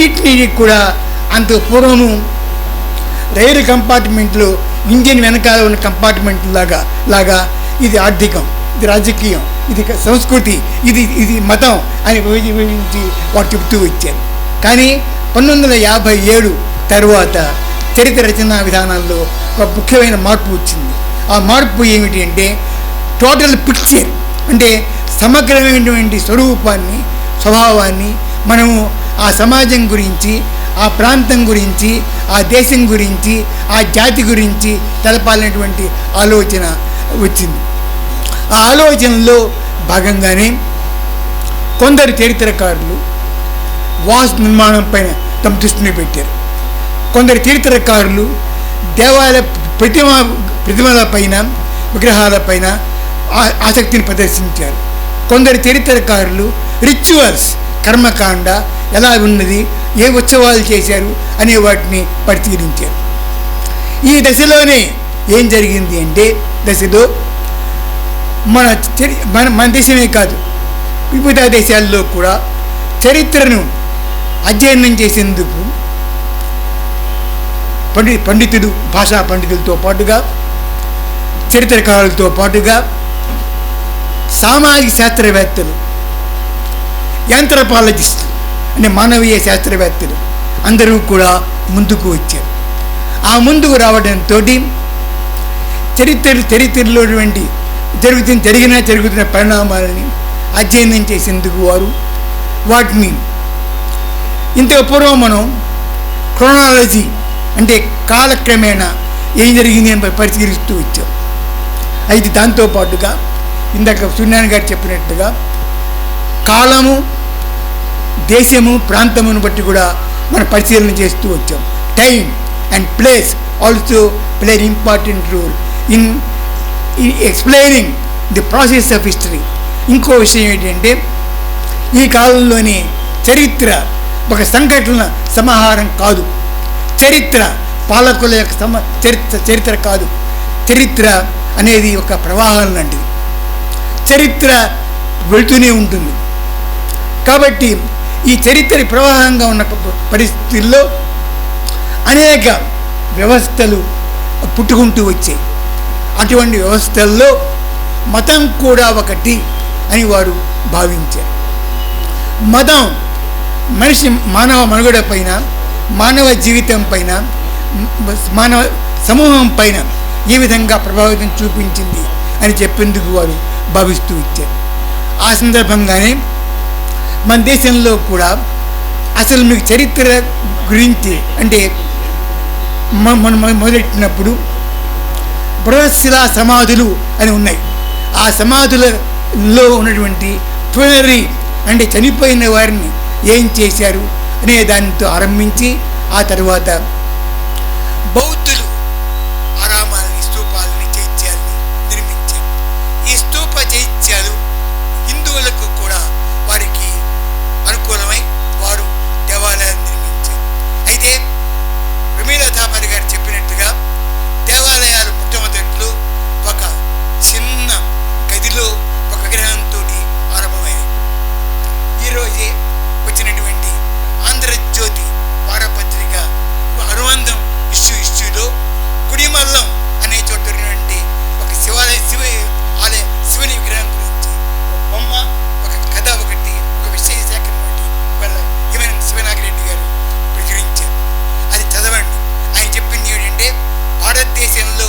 రెండింటినీ కూడా అంత పూర్వము రైలు కంపార్ట్మెంట్లో ఇంజిన్ వెనకాల ఉన్న కంపార్ట్మెంట్ లాగా లాగా ఇది ఆర్థికం ఇది రాజకీయం ఇది సంస్కృతి ఇది ఇది మతం అని విభజించి వాడు చెబుతూ వచ్చారు. కానీ పంతొమ్మిది వందల యాభై ఏడు తర్వాత చరిత్ర రచనా విధానాల్లో ఒక ముఖ్యమైన మార్పు వచ్చింది. ఆ మార్పు ఏమిటి అంటే టోటల్ పిక్చర్ అంటే సమగ్రమైనటువంటి స్వరూపాన్ని స్వభావాన్ని మనము ఆ సమాజం గురించి ఆ ప్రాంతం గురించి ఆ దేశం గురించి ఆ జాతి గురించి తెలపాలనేటువంటి ఆలోచన వచ్చింది. ఆ ఆలోచనలో భాగంగానే కొందరు చరిత్రకారులు వాస్ నిర్మాణం పైన తమ దృష్టిని పెట్టారు. కొందరు చరిత్రకారులు దేవాలయ ప్రతిమ ప్రతిమల పైన విగ్రహాల పైన ఆసక్తిని ప్రదర్శించారు. కొందరు చరిత్రకారులు రిచువల్స్ కర్మకాండ ఎలా ఉన్నది ఏ ఉత్సవాలు చేశారు అనే వాటిని పరిశీలించారు. ఈ దశలోనే ఏం జరిగింది అంటే దశలో మన చరి మన మన దేశమే కాదు వివిధ దేశాల్లో కూడా చరిత్రను అధ్యయనం చేసేందుకు పండి పండితులు భాషా పండితులతో పాటుగా చరిత్రకారులతో పాటుగా సామాజిక శాస్త్రవేత్తలు యాంథ్రపాలజిస్ట్ అనే మానవీయ శాస్త్రవేత్తలు అందరూ కూడా ముందుకు వచ్చారు. ఆ ముందుకు రావడంతో చరిత్ర చరిత్రలోటువంటి జరుగుతున్న జరిగిన జరుగుతున్న పరిణామాలని అధ్యయనం చేసేందుకు వారు వాటిని ఇంతకు పూర్వం మనం క్రోనాలజీ అంటే కాలక్రమేణా ఏం జరిగింది అని పరిశీలిస్తూ వచ్చాం. అయితే దాంతోపాటుగా ఇందాక సూర్యనారాయణ గారు చెప్పినట్టుగా కాలము దేశము ప్రాంతమును బట్టి కూడా మనం పరిశీలన చేస్తూ వచ్చాం. Time and place also play important role in explaining the process of history ఇంకో విషయం ఏంటంటే ఈ కాలంలోని చరిత్ర ఒక సంఘటన సమాహారం కాదు. చరిత్ర పాలకుల యొక్క సమ చరిత్ర చరిత్ర కాదు. చరిత్ర అనేది ఒక ప్రవాహం లాంటిది. చరిత్ర వెళుతూనే ఉంటుంది. కాబట్టి ఈ చరిత్ర ప్రవాహంగా ఉన్న పరిస్థితుల్లో అనేక వ్యవస్థలు పుట్టుకుంటూ వచ్చాయి. అటువంటి వ్యవస్థల్లో మతం కూడా ఒకటి అని వారు భావించారు. మతం మనిషి మానవ మనుగడ పైన మానవ జీవితం పైన మానవ సమూహం పైన ఏ విధంగా ప్రభావితం చూపించింది అని చెప్పేందుకు వారు భావిస్తూ ఇచ్చారు ఆ సందర్భంగానే మన దేశంలో కూడా అసలు మీకు చరిత్ర గురించి అంటే మనం మొదలెట్టినప్పుడు బృహశిలా సమాధులు అని ఉన్నాయి. ఆ సమాధులలో ఉన్నటువంటి ఫ్యూనరీ అంటే చనిపోయిన వారిని ఏం చేశారు అనే దానితో ఆరంభించి ఆ తర్వాత బౌద్ధ ఆరామాలని స్తూపాలని చైత్యాలని నిర్మించారు ఈ స్తూప చైత్యాలు హిందువులకు కూడా వారికి అనుకూలమై వారు దేవాలయాలు నిర్మించారు అయితే ప్రమీల థాపరి గారు చెప్పినట్టుగా దేవాలయాలు మొట్టమొదట్లో ఒక చిన్న గదిలో ఒక విగ్రహంతో ఆరంభమైనవి ఈరోజే వచ్చినటువంటి ఆంధ్రజ్యోతి వారపత్రిక అనుబంధం ఇష్యూ ఇష్యూలో కుడిమల్లం అనే చోట ఉన్నటువంటి ఒక శివాలయ శివ ఆలయ శివుని విగ్రహం గురించి ఒక బొమ్మ ఒక కథ ఒకటి ఒక విషయ సేకరణ ఒకటి వాళ్ళ ఈవెన్ శివనాగిరెడ్డి గారు ప్రచురించారు అది చదవండి ఆయన చెప్పింది ఏంటంటే భారతదేశంలో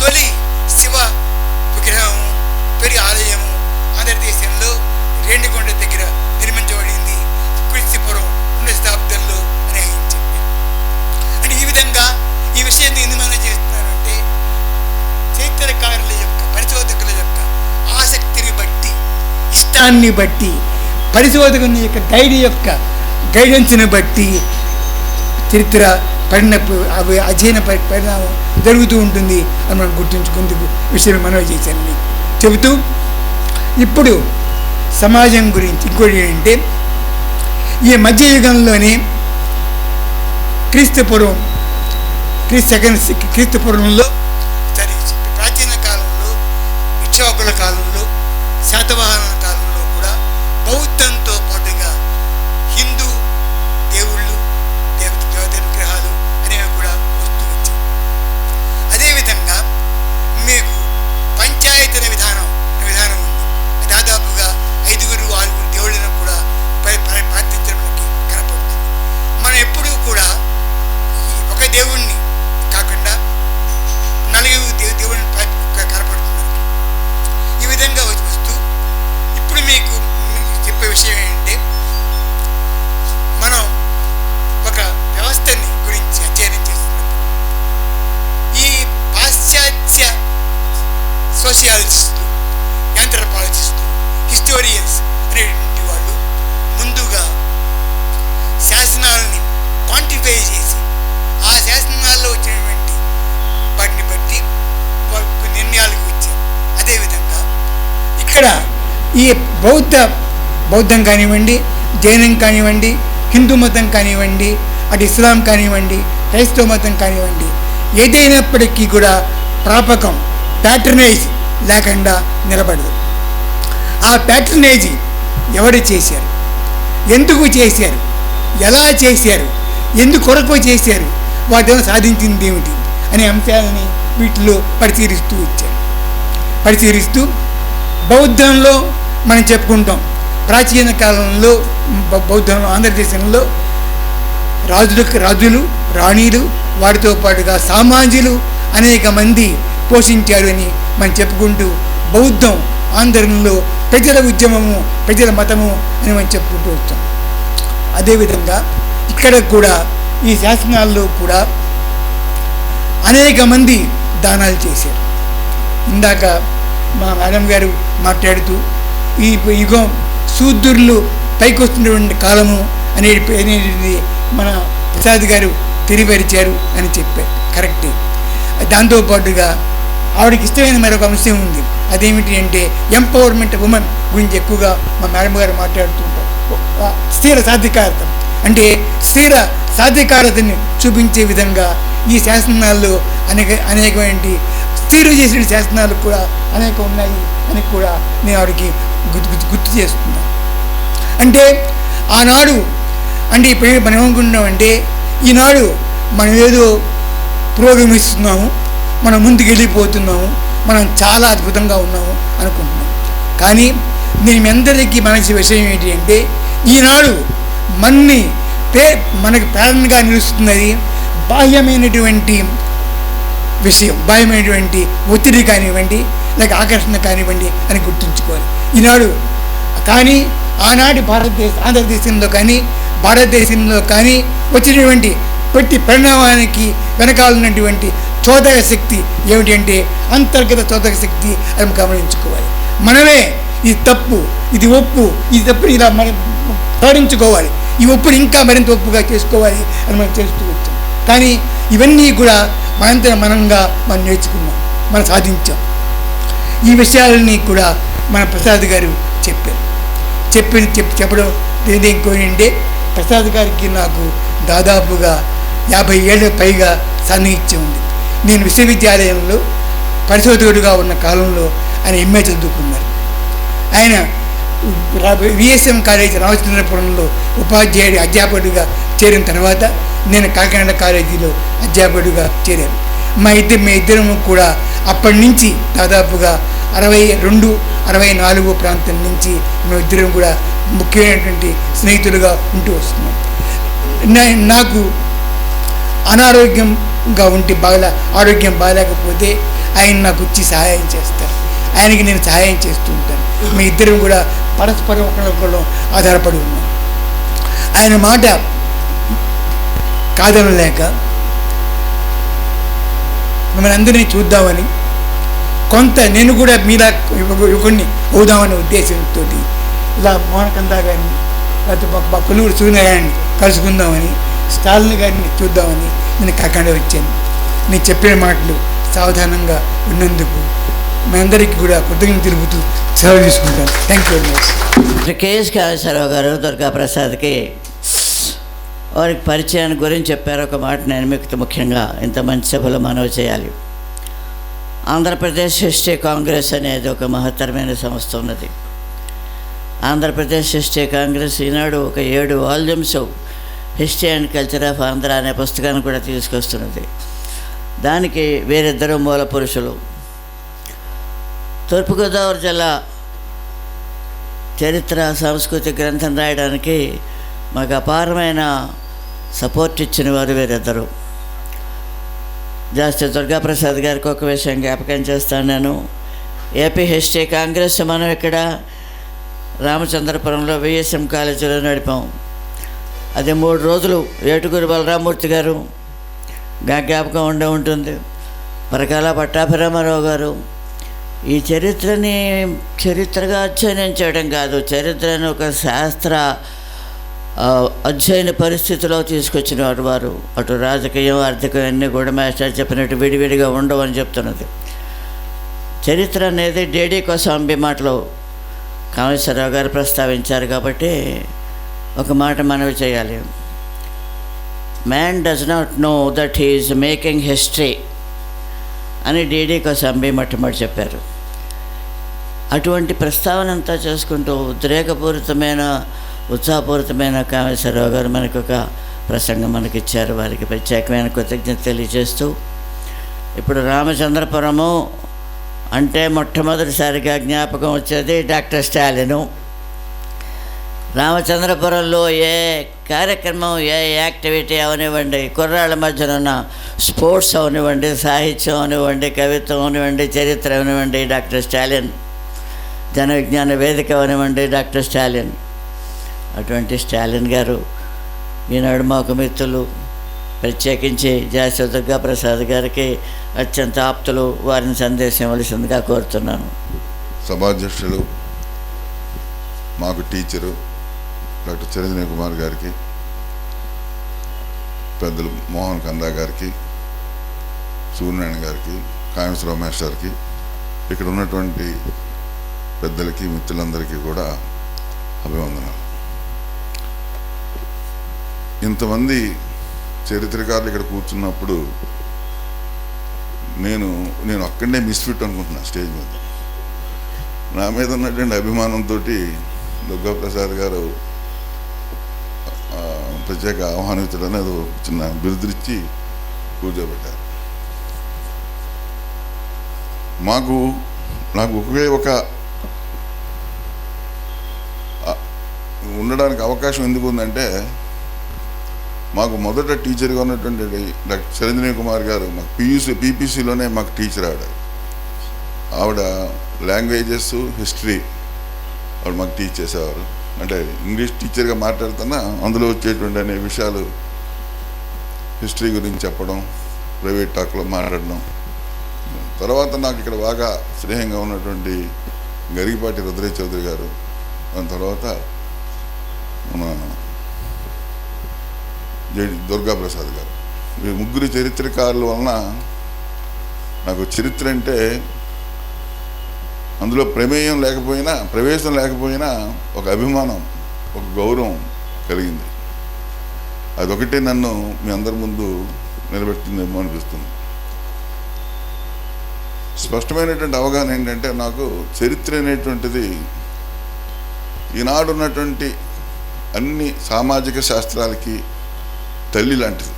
తొలి శివ విగ్రహము తొలి ఆలయము ఆంధ్రదేశంలో రేణికొండ దగ్గర నిర్మించబడింది క్రీస్తుపురం రెండో శతాబ్దంలో అని ఆయన చెప్పారు అంటే ఈ విధంగా ఈ విషయాన్ని ఎందుకు మనం చేస్తున్నారంటే చరిత్రకారుల యొక్క పరిశోధకుల యొక్క ఆసక్తిని బట్టి ఇష్టాన్ని బట్టి పరిశోధకుని యొక్క గైడ్ యొక్క గైడెన్స్ని బట్టి చరిత్ర పరిణ అవి అధ్యయన పరి- పరిణామం జరుగుతూ ఉంటుంది అని మనం గుర్తుంచుకుందుకు విషయం మనవి చేశాను మీకు చెబుతూ ఇప్పుడు సమాజం గురించి ఇంకోటి ఏంటంటే ఈ మధ్యయుగంలోనే క్రీస్తుపురం క్రీస్తు సెకండ్ క్రీస్తుపురంలో ప్రాచీన కాలంలో ఇక్షాకుల కాలంలో శాతవా ఇక్కడ ఈ బౌద్ధ బౌద్ధం కానివ్వండి జైనం కానివ్వండి హిందూ మతం కానివ్వండి అటు ఇస్లాం కానివ్వండి క్రైస్తవ మతం కానివ్వండి ఏదైనప్పటికీ కూడా ప్రాపకం ప్యాటర్నైజ్ లేకుండా నిలబడదు. ఆ ప్యాటర్నైజ్ ఎవరు చేశారు? ఎందుకు చేశారు? ఎలా చేశారు? ఎందుకు కొరకు చేశారు? వాటిని సాధించింది ఏమిటి? అనే అంశాలని వీటిలో పరిశీలిస్తూ వచ్చారు. పరిశీలిస్తూ బౌద్ధంలో మనం చెప్పుకుంటాం. ప్రాచీన కాలంలో బౌద్ధంలో ఆంధ్రదేశంలో రాజులకు రాజులు రాణీలు వారితో పాటుగా సామాజులు అనేక మంది పోషించారు అని మనం చెప్పుకుంటూ బౌద్ధం ఆంధ్రంలో ప్రజల ఉద్యమము ప్రజల మతము అని మనం చెప్పుకుంటూ వచ్చాం. అదేవిధంగా ఇక్కడ కూడా ఈ శాసనాల్లో కూడా అనేక మంది దానాలు చేశారు. ఇందాక మా మేడం గారు మాట్లాడుతూ ఈ యుగం శూద్రులు పైకి వస్తున్నటువంటి కాలము అనే అనేది మన ప్రసాద్ గారు తెలియపరిచారు అని చెప్పారు కరెక్టే దాంతోపాటుగా ఆవిడకి ఇష్టమైన మరొక అంశం ఉంది. అదేమిటి అంటే ఎంపవర్మెంట్ ఉమెన్ గురించి ఎక్కువగా మా మేడం గారు మాట్లాడుతుంటారు ఉంటారు. స్థిర సాధికారత. అంటే స్థిర సాధికారతని చూపించే విధంగా ఈ శాసనాల్లో అనేక అనేకమైన తీరు చేసిన శాసనాలు కూడా అనేక ఉన్నాయి అని కూడా నేను ఆవిడకి గుర్తు గుర్తు- గుర్తు చేస్తున్నాను అంటే ఆనాడు అంటే ఇప్పుడు మనం ఏమనుకుంటున్నామంటే ఈనాడు మనం ఏదో పురోగమిస్తున్నాము మనం ముందుకు వెళ్ళిపోతున్నాము మనం చాలా అద్భుతంగా ఉన్నాము అనుకుంటున్నాం. కానీ నేను మీ అందరికీ మనసి విషయం ఏంటి అంటే ఈనాడు మన్ని పే మనకు ప్రేరణగా నిలుస్తున్నది బాహ్యమైనటువంటి విషయం భయమైనటువంటి ఒత్తిడి కానివ్వండి లేక ఆకర్షణ కానివ్వండి అని గుర్తుంచుకోవాలి. ఈనాడు కానీ ఆనాటి భారతదేశ ఆంధ్రదేశంలో కానీ భారతదేశంలో కానీ వచ్చినటువంటి ప్రతి పరిణామానికి వెనకాల ఉన్నటువంటి చోదక శక్తి ఏమిటి అంటే అంతర్గత చోదక శక్తి అని గమనించుకోవాలి. మనమే ఇది తప్పు ఇది ఒప్పు ఇది తప్పు ఇలా మనం సవరించుకోవాలి ఈ ఒప్పుని ఇంకా మరింత ఒప్పుగా చేసుకోవాలి అని మనం చేస్తూ వచ్చాం కానీ ఇవన్నీ కూడా మనంత మనంగా మనం నేర్చుకున్నాం మనం సాధించాం. ఈ విషయాలని కూడా మన ప్రసాద్ గారు చెప్పారు. చెప్పి చెప్పి చెప్పడం ఏంటంటే ప్రసాద్ గారికి నాకు దాదాపుగా యాభై ఏళ్ళ పైగా సాన్నిహిత్యం ఉంది. నేను విశ్వవిద్యాలయంలో పరిశోధకుడిగా ఉన్న కాలంలో ఆయన ఎంఏ చదువుకున్నారు. ఆయన విఎస్ఎం కాలేజీ రామచంద్రపురంలో ఉపాధ్యాయుడి అధ్యాపకుడిగా చేరిన తర్వాత నేను కాకినాడ కాలేజీలో అధ్యాపకుడిగా చేరాను. మా ఇద్దరు మీ ఇద్దరము కూడా అప్పటి నుంచి దాదాపుగా అరవై రెండు అరవై నాలుగు ప్రాంతం నుంచి మేమిద్దరం కూడా ముఖ్యమైనటువంటి స్నేహితులుగా ఉంటూ వస్తున్నాం. నా- నాకు అనారోగ్యంగా ఉంటే బాగా ఆరోగ్యం బాగాలేకపోతే ఆయన నాకు వచ్చి సహాయం చేస్తారు. ఆయనకి నేను సహాయం చేస్తూ ఉంటాను. మీ ఇద్దరం కూడా పరస్పరం ఒకరికొకరు ఆధారపడి ఉన్నాం. ఆయన మాట కాదనలేక మిమ్మల్ని అందరినీ చూద్దామని కొంత నేను కూడా మీలా యువకుడిని అవుదామనే ఉద్దేశంతో ఇలా మోనకందా గారిని లేకపోతే మా- మా సూర్య గారిని కలుసుకుందామని స్టాలిన్ గారిని చూద్దామని నేను కాకుండా వచ్చాను. నేను చెప్పిన మాటలు సావధానంగా ఉన్నందుకు మీ అందరికీ కూడా కృతజ్ఞత తెలుపుతూ సెలవు తీసుకుంటాను. Thank you very much KS Kaleswararao garu దుర్గాప్రసాద్కి వారికి పరిచయాన్ని గురించి చెప్పారు. ఒక మాట నేను మీకు ముఖ్యంగా ఇంత మంచి సభలో మనవి చేయాలి. ఆంధ్రప్రదేశ్ హిస్టరీ కాంగ్రెస్ అనేది ఒక మహత్తరమైన సంస్థ ఉన్నది. ఆంధ్రప్రదేశ్ హిస్టరీ కాంగ్రెస్ ఈనాడు ఒక ఏడు volumes history and culture of Andhra అనే పుస్తకాన్ని కూడా తీసుకొస్తున్నది. దానికి వేరిద్దరు మూల పురుషులు. తూర్పుగోదావరి జిల్లా చరిత్ర సంస్కృతి గ్రంథం రాయడానికి మాకు అపారమైన సపోర్ట్ ఇచ్చిన వారు వీరిద్దరు జాస్తి దుర్గాప్రసాద్ గారికి ఒక విషయం జ్ఞాపకం చేస్తాను నేను. ఏపీ హిస్టరీ కాంగ్రెస్ మనం ఇక్కడ రామచంద్రపురంలో విఎస్ఎం కాలేజీలో నడిపాం. అది మూడు రోజులు ఏటుగురు బలరామూర్తి గారు జ్ఞాపకం ఉండే ఉంటుంది. పరకాల పట్టాభిరామారావు గారు ఈ చరిత్రని చరిత్రగా అధ్యయనం చేయడం కాదు. చరిత్రను ఒక శాస్త్ర అధ్యయన పరిస్థితిలో తీసుకొచ్చిన వారు. వారు అటు రాజకీయం ఆర్థికం అన్నీ కూడా మాస్టర్ చెప్పినట్టు విడివిడిగా ఉండవని చెప్తున్నది. చరిత్ర అనేది డేడీ కోసాంబి మాటలో కామేశ్వరరావు గారు ప్రస్తావించారు కాబట్టి ఒక మాట మనవి చేయాలి. Man does not know that he is making history అని డీడీ కోసంబి మొట్టమొదటి చెప్పారు. అటువంటి ప్రస్తావన అంతా చేసుకుంటూ ఉద్రేకపూరితమైన ఉత్సాహపూరితమైన కామేశ్వరరావు గారు మనకు ఒక ప్రసంగం మనకిచ్చారు. వారికి ప్రత్యేకమైన కృతజ్ఞత తెలియజేస్తూ ఇప్పుడు రామచంద్రపురము అంటే మొట్టమొదటిసారిగా జ్ఞాపకం వచ్చేది డాక్టర్ స్టాలిను. రామచంద్రపురంలో ఏ కార్యక్రమం ఏ యాక్టివిటీ అవనివ్వండి కుర్రాళ్ళ మధ్యన ఉన్న స్పోర్ట్స్ అవనివ్వండి సాహిత్యం అవనివ్వండి కవిత్వం అవనివ్వండి చరిత్ర అవనివ్వండి డాక్టర్ స్టాలిన్. జన విజ్ఞాన వేదిక అవనివ్వండి డాక్టర్ స్టాలిన్. అటువంటి స్టాలిన్ గారు ఈనాడు మాకు మిత్రులు. ప్రత్యేకించి జాస్వ దుర్గా ప్రసాద్ గారికి అత్యంత ఆప్తులు. వారిని సందేశం ఇవ్వవలసిందిగా కోరుతున్నాను. సభాధ్యక్షులు మాకు టీచరు డాక్టర్ చిరంజీవి కుమార్ గారికి పెద్దలు మోహన్ కందా గారికి సూర్యనారాయణ గారికి కాయమస్ రమేష్ గారికి ఇక్కడ ఉన్నటువంటి పెద్దలకి మిత్రులందరికీ కూడా అభివందనాలు. ఇంతమంది చరిత్రకారులు ఇక్కడ కూర్చున్నప్పుడు నేను నేను అక్కడనే మిస్ఫిట్ అనుకుంటున్నా స్టేజ్ మీద. నా మీద ఉన్నటువంటి అభిమానంతో దుర్గా ప్రసాద్ గారు ప్రత్యేక ఆహ్వానితుడు అనేది ఒక చిన్న బిరుదిచ్చి కూర్చోబెట్టారు. మాకు నాకు ఒకే ఒక ఉండడానికి అవకాశం ఎందుకు ఉందంటే మాకు మొదట టీచర్గా ఉన్నటువంటి డాక్టర్ చిరంజీవి కుమార్ గారు మాకు పీయూసీ పీపీసీలోనే మాకు టీచర్ ఆవిడ. ఆవిడ లాంగ్వేజెస్ హిస్టరీ ఆవిడ మాకు టీచ్ చేసేవారు. అంటే ఇంగ్లీష్ టీచర్గా మాట్లాడుతున్నా అందులో వచ్చేటువంటి అనే విషయాలు హిస్టరీ గురించి చెప్పడం ప్రైవేట్ టాక్లో మాట్లాడడం. తర్వాత నాకు ఇక్కడ బాగా స్నేహంగా ఉన్నటువంటి గరిగిపాటి రుద్రయ్య చౌదరి గారు. దాని తర్వాత మన జడి దుర్గాప్రసాద్ గారు. ఈ ముగ్గురు చరిత్రకారుల వలన నాకు చరిత్ర అంటే అందులో ప్రమేయం లేకపోయినా ప్రవేశం లేకపోయినా ఒక అభిమానం ఒక గౌరవం కలిగింది. అదొకటే నన్ను మీ అందరి ముందు నిలబెట్టిందేమో అనిపిస్తుంది. స్పష్టమైనటువంటి అవగాహన ఏంటంటే నాకు చరిత్ర అనేటువంటిది ఈనాడు ఉన్నటువంటి అన్ని సామాజిక శాస్త్రాలకి తల్లి లాంటిది.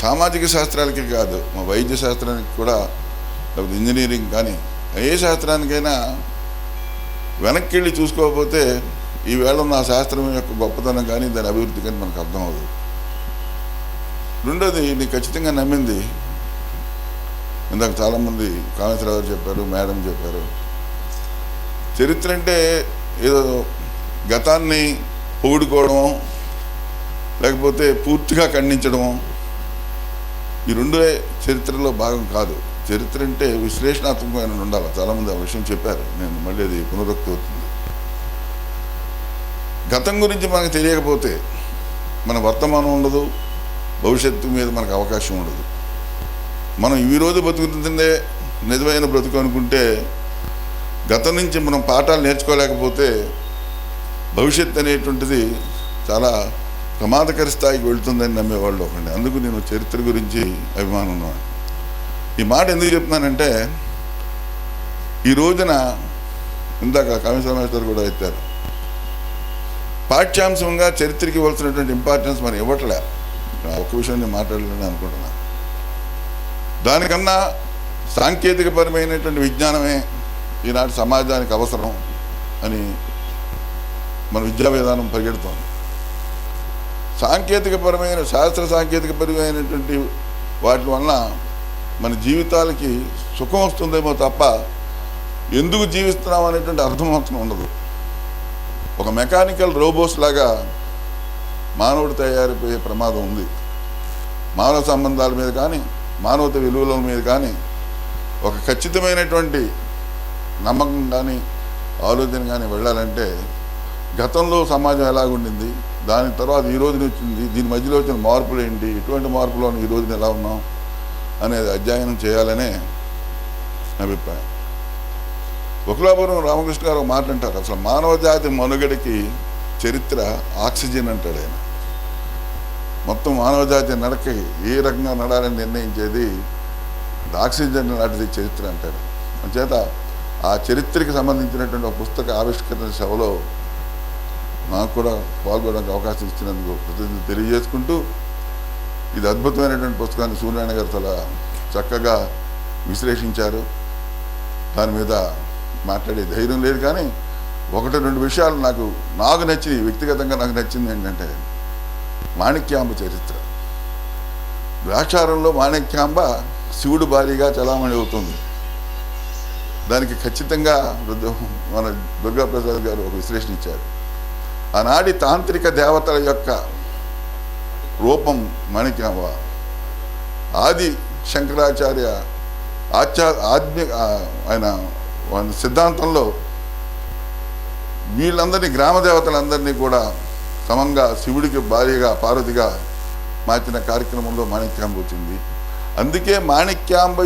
సామాజిక శాస్త్రాలకి కాదు మా వైద్య శాస్త్రానికి కూడా లేకపోతే ఇంజనీరింగ్ కానీ ఏ శాస్త్రానికైనా వెనక్కి వెళ్ళి చూసుకోకపోతే ఈవేళ నా శాస్త్రం యొక్క గొప్పతనం కానీ దాని అభివృద్ధి కానీ మనకు అర్థం అవ్వదు. రెండోది నేను ఖచ్చితంగా నమ్మింది. ఇందాక చాలామంది కామేశ్వరరావు చెప్పారు మేడం చెప్పారు. చరిత్ర అంటే ఏదో గతాన్ని పొగుడుకోవడం లేకపోతే పూర్తిగా ఖండించడము? ఈ రెండే చరిత్రలో భాగం కాదు. చరిత్ర అంటే విశ్లేషణాత్మకమైన ఉండాలి. చాలామంది ఆ విషయం చెప్పారు. నేను మళ్ళీ అది పునరుక్తి అవుతుంది. గతం గురించి మనకు తెలియకపోతే మన వర్తమానం ఉండదు. భవిష్యత్తు మీద మనకు అవకాశం ఉండదు. మనం ఈ రోజు బతుకుతుందే నిజమైన బ్రతుకు అనుకుంటే గతం నుంచి మనం పాఠాలు నేర్చుకోలేకపోతే భవిష్యత్తు అనేటువంటిది చాలా ప్రమాదకర స్థాయికి వెళ్తుందని నమ్మేవాళ్ళు ఒకండి అందుకు నేను చరిత్ర గురించి అభిమానం ఉన్నాను ఈ మాట ఎందుకు చెప్తున్నానంటే ఈ రోజున ఇందాక కామేశ్వరమేశ్వర్ కూడా ఎత్తారు పాఠ్యాంశంగా చరిత్రకి ఇవ్వాల్సినటువంటి ఇంపార్టెన్స్ మనం ఇవ్వట్లే. ఆ విషయం నేను మాట్లాడాలని అనుకుంటున్నా. దానికన్నా సాంకేతికపరమైనటువంటి విజ్ఞానమే ఈనాటి సమాజానికి అవసరం అని మన విద్యా విధానం పరిగెడుతోంది. సాంకేతికపరమైన శాస్త్ర సాంకేతికపరమైనటువంటి వాటి వలన మన జీవితాలకి సుఖం వస్తుందేమో తప్ప ఎందుకు జీవిస్తున్నాం అనేటువంటి అర్థం మాత్రం ఉండదు. ఒక మెకానికల్ రోబోస్ లాగా మానవుడు తయారైపోయే ప్రమాదం ఉంది. మానవ సంబంధాల మీద కానీ మానవత విలువల మీద కానీ ఒక ఖచ్చితమైనటువంటి నమ్మకం కానీ ఆలోచన కానీ వెళ్ళాలంటే గతంలో సమాజం ఎలాగుండింది? దాని తర్వాత ఈ రోజున వచ్చింది దీని మధ్యలో వచ్చిన మార్పులు ఏంటి? ఎటువంటి మార్పులో ఈ రోజున ఎలా ఉన్నాం? అనేది అధ్యయనం చేయాలనే నా అభిప్రాయం. బుక్లాపురం రామకృష్ణ గారు మాట్లాంటారు అసలు మానవ జాతి మనుగడకి చరిత్ర ఆక్సిజన్ అంటాడు ఆయన. మొత్తం మానవ జాతి నడక ఏ రకంగా నడాలని నిర్ణయించేది? ఆక్సిజన్ లాంటిది చరిత్ర అంటాడు. చేత ఆ చరిత్రకి సంబంధించినటువంటి ఒక పుస్తక ఆవిష్కరణ సభలో నాకు కూడా పాల్గొనడానికి అవకాశం ఇచ్చినందుకు కృతజ్ఞతలు తెలియజేసుకుంటూ ఇది అద్భుతమైనటువంటి పుస్తకాన్ని సూర్యనారాయణ గారు చాలా చక్కగా విశ్లేషించారు. దాని మీద మాట్లాడే ధైర్యం లేదు కానీ ఒకటి రెండు విషయాలు నాకు నాకు నచ్చింది వ్యక్తిగతంగా నాకు నచ్చింది ఏంటంటే మాణిక్యాంబ చరిత్ర. ద్రాక్షారంలో మాణిక్యాంబ శివుడు భారీగా చలామణి అవుతుంది. దానికి ఖచ్చితంగా మన దుర్గాప్రసాద్ గారు ఒక విశ్లేషణ ఇచ్చారు. ఆనాటి తాంత్రిక దేవతల యొక్క రూపం మాణిక్యాంబ ఆది శంకరాచార్య ఆచార ఆజ్ఞ ఆయన సిద్ధాంతంలో వీళ్ళందరినీ గ్రామ దేవతలందరినీ కూడా సమంగా శివుడికి భార్యగా పార్వతిగా మార్చిన కార్యక్రమంలో మాణిక్యాంబ వచ్చింది. అందుకే మాణిక్యాంబ